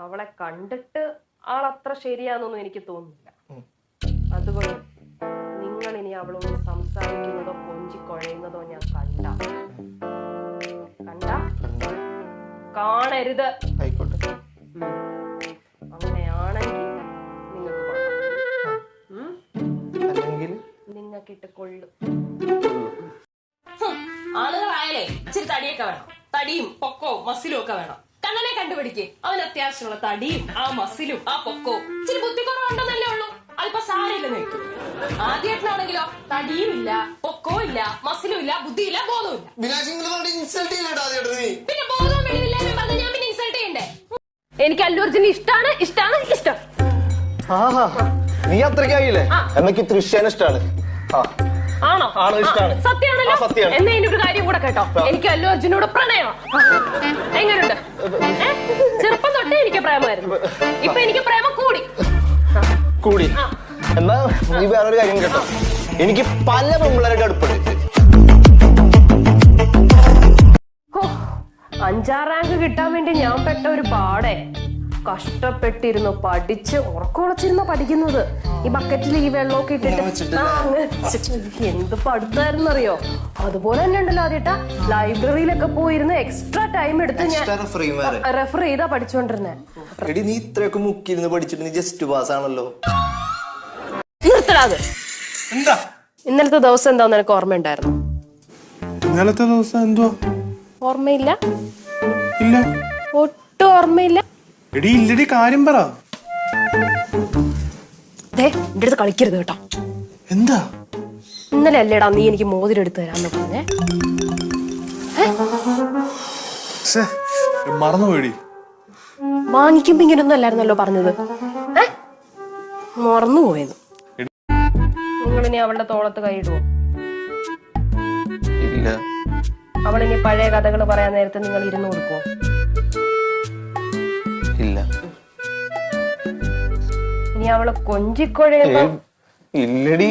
അവളെ കണ്ടിട്ട് ആളത്ര ശരിയാണെന്നൊന്നും എനിക്ക് തോന്നുന്നില്ല. അതുകൊണ്ട് നിങ്ങൾ ഇനി അവളോട് സംസാരിക്കുന്നതോ കൊഞ്ചി കുഴയുന്നതോ ഞാൻ കണ്ട. കണ്ട? കാണരുത്. ആയിക്കോട്ടെ. അങ്ങനെയാണെങ്കിൽ നിങ്ങൾക്ക് നിങ്ങൾക്കിട്ട് കൊള്ളും. ആളുകളായാലേ ഇച്ചിരി തടിയൊക്കെ വേണം. തടിയും പൊക്കവും മസിലും ഒക്കെ വേണം. കണ്ണനെ കണ്ടുപിടിക്കേ. അവൻ അത്യാവശ്യമുള്ള തടിയും ആ മസിലും ആ പൊക്കവും. ഇച്ചിരി ബുദ്ധിക്കുറവുണ്ടെന്നല്ലേ ഉള്ളൂ. അല്പം സാരയില്ല വെക്കും ആദ്യമായിട്ടാണെങ്കിലോ തടിയും ഇല്ല പൊക്കവും ഇല്ല മസിലും ഇല്ല ബുദ്ധിയില്ല ബോധവും പിന്നെ ബോധവും വെളിവില്ലാതെ പറഞ്ഞ ഞാൻ പിന്നെ ഇൻസൾട്ട് ചെയ്യണ്ടേ? എനിക്ക് അല്ലു അർജുൻ ഇഷ്ടാണ് ഇഷ്ടാണ് ഇഷ്ടം. ആഹാ നീ അത്രയ്ക്കായില്ലേ ഇഷ്ടാണ്. ആ. ആണോ? ആണോ ഇഷ്ടാണ്. സത്യമാണല്ലോ. സത്യാണ്. എന്നാ ഇനി ഒരു കാര്യം കൂടെ കേട്ടോ. എനിക്ക് അല്ലു അർജുനോട് പ്രണയം. എങ്ങനെയുണ്ട് ചെറുപ്പം തൊട്ടേ എനിക്ക് പ്രേമമായിരുന്നു. ഇപ്പൊ എനിക്ക് പ്രേമം കൂടി. കൂടി. എന്നാ നീ വേറൊരു കാര്യം കേട്ടോ. എനിക്ക് പല പെമ്പിള്ളേരുടെ അടുപ്പുണ്ട്. അഞ്ചാം റാങ്ക് കിട്ടാൻ വേണ്ടി ഞാൻ പെട്ട ഒരു പാടെ. കഷ്ടപ്പെട്ടിരുന്നു. പഠിച്ച് ഉറക്കമുളച്ചിരുന്ന പഠിക്കുന്നത്. ഈ ബക്കറ്റിൽ ഈ വെള്ളമൊക്കെ ഇട്ടിട്ട്. എന്ത് പഠിത്തായിരുന്നറിയോ? അതുപോലെ തന്നെ ഉണ്ടല്ലോ ആദ്യട്ട. ലൈബ്രറിയിലൊക്കെ പോയിരുന്ന് എക്സ്ട്രാ ടൈം എടുത്ത് ഞാൻ റെഫർ ചെയ്താ പഠിച്ചുകൊണ്ടിരുന്നെ എടി നീ ഇത്രയൊക്കെ മുക്കിയിരുന്ന് പഠിച്ചിട്ട് നീ ജസ്റ്റ് പാസ് ആണല്ലോ. നിർത്തടാത് എന്താ? ഇന്നലത്തെ ദിവസം എന്താ നിനക്ക് ഓർമ്മയുണ്ടായിരുന്നു? ഇന്നലത്തെ ദിവസം എന്തോ ഓർമ്മയില്ല? ഇല്ല. ഒട്ടും ഓർമ്മയില്ല. എടി ഇല്ലടി കാര്യം പറ. ദേ എന്റെ അടുത്ത് കളിക്കരുത് കേട്ടോ. എന്താ? ഇന്നലെ അല്ലേടാ നീ എനിക്ക് മോതിരം എടുത്തു തരാന്ന് പറഞ്ഞേ. മറന്നുപോയി വാങ്ങിക്കുമ്പോ ഇങ്ങനൊന്നും അല്ലായിരുന്നല്ലോ പറഞ്ഞത്. മറന്നു മറന്നുപോയത്. നിങ്ങളിനി അവളുടെ തോളത്ത് കൈയിടുവോ? ഇല്ല. അവളിനി പഴയ കഥകൾ പറയാൻ നേരത്തെ നിങ്ങൾ ഇരുന്ന് കൊടുക്കുവോ? ഇല്ല. ഇനി അവൾ കൊഞ്ചിക്കൊഴയുമ്പോ ഇല്ലടി.